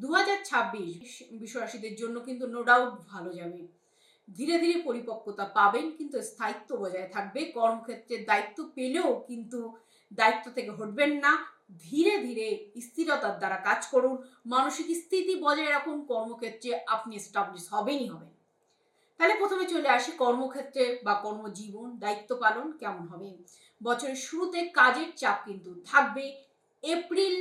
দু হাজার ছাব্বিশ বিশ্বরাশিদের জন্য কিন্তু নো ডাউট ভালো যাবে। ধীরে ধীরে পরিপক্কতা পাবেন, কিন্তু স্থায়িত্ব বজায় থাকবে। কর্মক্ষেত্রে দায়িত্ব পেলেও কিন্তু দায়িত্ব থেকে হটবেন না। ধীরে ধীরে স্থিরতার দ্বারা কাজ করুন। মানসিক স্থিতি বজায় রাখুন। কর্মক্ষেত্রে আপনি এস্টাবলিশ হবেনই হবেন। তাহলে প্রথমে চলে আসি কর্মক্ষেত্রে বা কর্মজীবন, দায়িত্ব পালন কেমন হবে? বছরের শুরুতে কাজের চাপ কিন্তু থাকবে। এপ্রিল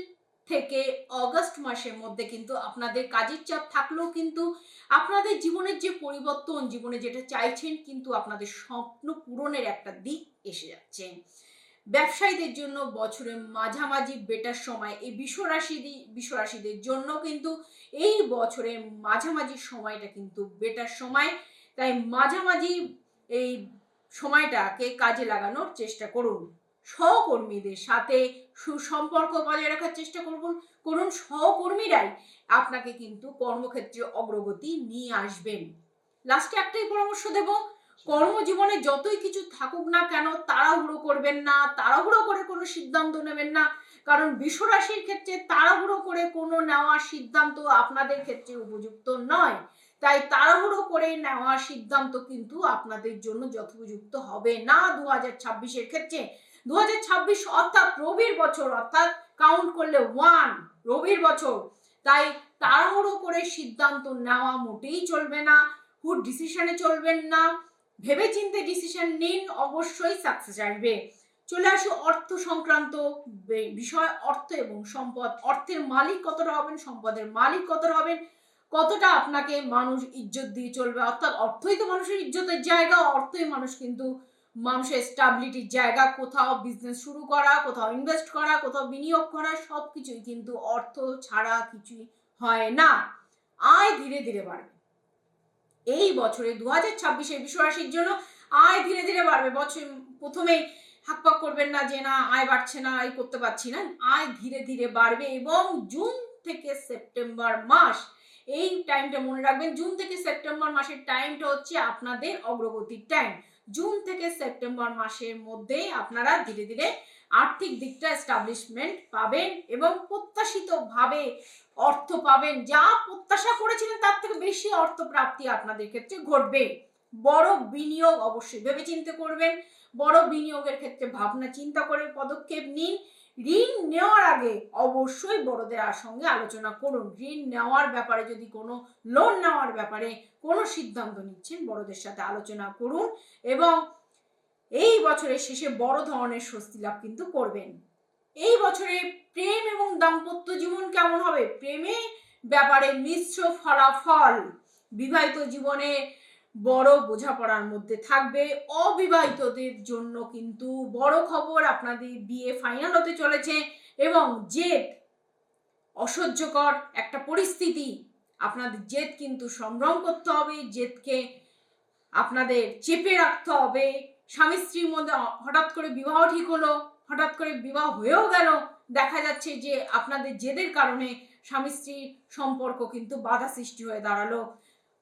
থেকে অগস্ট মাসের মধ্যে কিন্তু আপনাদের কাজের চাপ থাকলেও কিন্তু আপনাদের জীবনের যে পরিবর্তন, জীবনে যেটা চাইছেন কিন্তু আপনাদের স্বপ্ন পূরণের একটা দিক এসে যাচ্ছে। ব্যবসায়ীদের জন্য বছরের মাঝামাঝি বেটার সময়, এই বিশ্বরাশি বিশ্বরাশিদের জন্য কিন্তু এই বছরের মাঝামাঝি সময়টা কিন্তু বেটার সময়। তাই মাঝামাঝি এই সময়টাকে কাজে লাগানোর চেষ্টা করুন। সহকর্মীদের সাথে সুসম্পর্ক বজায় রাখার চেষ্টা করুন করুন, সহকর্মীরাই আপনাকে কিন্তু কর্মক্ষেত্রে অগ্রগতি নিয়ে আসবেন। লাস্টে একটাই পরামর্শ দেব, কর্মজীবনে যতই কিছু থাকুক না কেন, তাড়াহুড়ো করবেন না, তাড়াহুড়ো করে কোনো সিদ্ধান্ত নেবেন না। কারণ বিশ্বরাশির ক্ষেত্রে তাড়াহুড়ো করে কোনো নেওয়া সিদ্ধান্ত আপনাদের ক্ষেত্রে উপযুক্ত নয়। তাই তাড়াহুড়ো করে নেওয়া সিদ্ধান্ত কিন্তু আপনাদের জন্য যথোপযুক্ত হবে না। দু হাজার ছাব্বিশের ক্ষেত্রে দু হাজার ছাব্বিশ অর্থাৎ রবির বছর, অর্থাৎ কাউন্ট করলে ওয়ান রবির বছর। তাই তাড়াহুড়ো করে সিদ্ধান্ত নেওয়া মোটেই চলবে না। হুট ডিসিশনে চলবেন না। ভেবে চিন্তে ডিসিশন নিন, অবশ্যই সাকসেস আসবে। চলে আসো অর্থ সংক্রান্ত বিষয়, অর্থ এবং সম্পদ। অর্থের মালিক কতটা হবেন, সম্পদের মালিক কতটা হবেন কতটা আপনাকে মানুষ ইজ্জত দিয়ে চলবে? অর্থাৎ অর্থই তো মানুষের ইজ্জতের জায়গা, অর্থই মানুষ কিন্তু মানুষের স্টাবিলিটির জায়গা। কোথাও বিজনেস শুরু করা, কোথাও ইনভেস্ট করা, কোথাও বিনিয়োগ করা সব কিছুই কিন্তু অর্থ ছাড়া কিছুই হয় না। আয় ধীরে ধীরে বাড়বে। এই বছরে দু হাজার ছাব্বিশের বিশ্বরাশির জন্য আয় ধীরে ধীরে বাড়বে। বছর প্রথমেই হাকপাক করবেন না যে, না, আয় বাড়ছে না, আয় করতে পারছি না। আয় ধীরে ধীরে বাড়বে এবং জুন থেকে সেপ্টেম্বর মাস এই টাইমটা মনে রাখবেন জুন থেকে সেপ্টেম্বর মাসের টাইমটা হচ্ছে আপনাদের অগ্রগতির টাইম জুন থেকে সেপ্টেম্বর মাসের মধ্যে আপনারা ধীরে ধীরে আর্থিক দিকটা এস্টাবলিশমেন্ট পাবেন এবং প্রত্যাশিতভাবে অর্থ পাবেন। যা প্রত্যাশা করেছিলেন, তার থেকে বেশি অর্থ প্রাপ্তি আপনাদের ক্ষেত্রে ঘটবে। বড় বিনিয়োগ অবশ্যই ভেবে ভেবেচিন্তে করবেন। বড় বিনিয়োগের ক্ষেত্রে ভাবনা চিন্তা করে পদক্ষেপ নিন। ঋণ নেওয়ার আগে অবশ্যই বড়দের সঙ্গে আলোচনা করুন। ঋণ নেওয়ার ব্যাপারে যদি কোনো লোন নেওয়ার ব্যাপারে কোনো সিদ্ধান্ত নিচ্ছেন, বড়দের সাথে আলোচনা করুন এবং এই বছরের শেষে বড় ধরনের স্বস্তি লাভ কিন্তু করবেন। এই বছরে প্রেম এবং দাম্পত্য জীবন কেমন হবে? প্রেমে ব্যাপারে মিশ্র ফলাফল। বিবাহিত জীবনে বড় বোঝাপড়ার মধ্যে থাকবে। অবিবাহিতদের জন্য কিন্তু বড় খবর আপনাদের বিয়ে ফাইনাল হতে চলেছে এবং জেদ, অসহ্যকর একটা পরিস্থিতি। আপনাদের জেদ কিন্তু সংগ্রাম করতে হবে, জেদকে আপনাদের চেপে রাখতে হবে। স্বামী স্ত্রীর মধ্যে হঠাৎ করে বিবাহ ঠিক হলো, হঠাৎ করে বিবাহ হয়েও গেল। দেখা যাচ্ছে যে আপনাদের জেদের কারণে স্বামী স্ত্রীর সম্পর্ক কিন্তু বাধা সৃষ্টি হয়ে দাঁড়াল।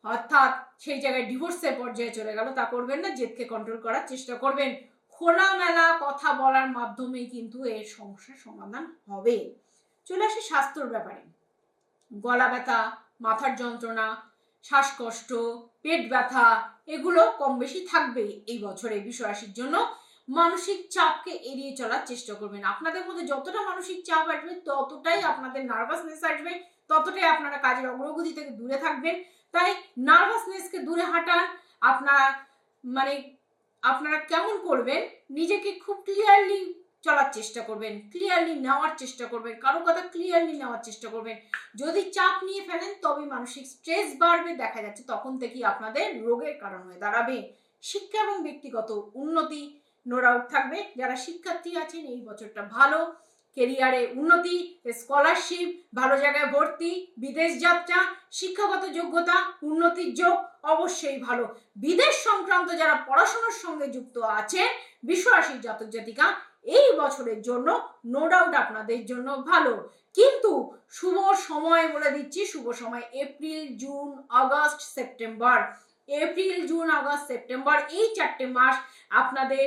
অর্থাৎ সেই জায়গায় ডিভোর্সের পর্যায়ে চলে গেল। তা করবেন না, জেদকে কন্ট্রোল করার চেষ্টা করবেন। খোলামেলা কথা বলার মাধ্যমেই কিন্তু এর সমস্যার সমাধান হবে। চলে আসে স্বাস্থ্যর ব্যাপারে। গলা ব্যথা, মাথার যন্ত্রণা, শ্বাসকষ্ট, পেট ব্যথা, এগুলো কম বেশি থাকবে এই বছরে বিশ্বরাশির জন্য। মানসিক চাপকে এড়িয়ে চলার চেষ্টা করবেন। আপনাদের মধ্যে যতটা মানসিক চাপ আসবে, ততটাই আপনাদের নার্ভাসনেস আসবে, ততটাই আপনারা কাজের অগ্রগতি থেকে দূরে থাকবেন। তাই নার্ভাসনেসকে দূরে হাঁটান আপনারা মানে আপনারা কেমন করবেন, নিজেকে খুব ক্লিয়ারলি চলার চেষ্টা করবেন ক্লিয়ারলি নেওয়ার চেষ্টা করবেন, কারও কথা ক্লিয়ারলি নেওয়ার চেষ্টা করবেন। যদি চাপ নিয়ে ফেলেন, তবে মানসিক স্ট্রেস বাড়বে, দেখা যাচ্ছে তখন থেকেই আপনাদের রোগের কারণ হয়ে দাঁড়াবে। শিক্ষা এবং ব্যক্তিগত উন্নতি নো ডাউট থাকবে। যারা শিক্ষার্থী আছেন, এই বছরটা ভালো। কেরিয়ারে উন্নতি, স্কলারশিপ, ভালো জায়গায় ভর্তি, বিদেশ যাত্রা, শিক্ষাগত যোগ্যতা, উন্নতির যোগ অবশ্যই ভালো। বিদেশ সংক্রান্ত যারা পড়াশোনার সঙ্গে যুক্ত আছেন, বিশ্বরাশির জাতক জাতিকা, এই বছরের জন্য নো ডাউট আপনাদের জন্য ভালো। কিন্তু শুভ সময় বলে দিচ্ছি, শুভ সময় April, June, August, September. April, June, August, September এই চারটে মাস আপনাদের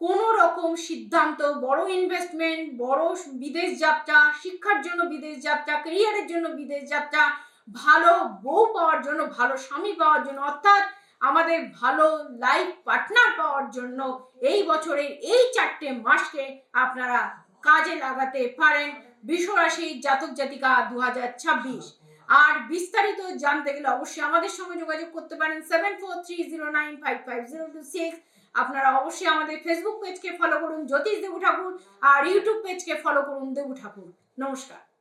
কোনো রকম সিদ্ধান্ত, বড় ইনভেস্টমেন্ট বড় বিদেশ যাত্রা, শিক্ষার জন্য বিদেশ যাত্রা কেরিয়ারের জন্য বিদেশ যাত্রা, ভালো বউ পাওয়ার জন্য, ভালো স্বামী পাওয়ার জন্য, অর্থাৎ আমাদের ভালো লাইফ পার্টনার পাওয়ার জন্য এই বছরের এই চারটে মাসকে আপনারা কাজে লাগাতে পারেন বিশ্বরাশি জাতক জাতিকা দু হাজার ছাব্বিশ। আর বিস্তারিত জানতে গেলে অবশ্যই আমাদের সঙ্গে যোগাযোগ করতে পারেন seven four three zero nine five five zero two six আপনারা অবশ্যই আমাদের ফেসবুক পেজকে ফলো করুন, জ্যোতিষ দেবু ঠাকুর আর ইউটিউব পেজকে ফলো করুন দেবু ঠাকুর। নমস্কার।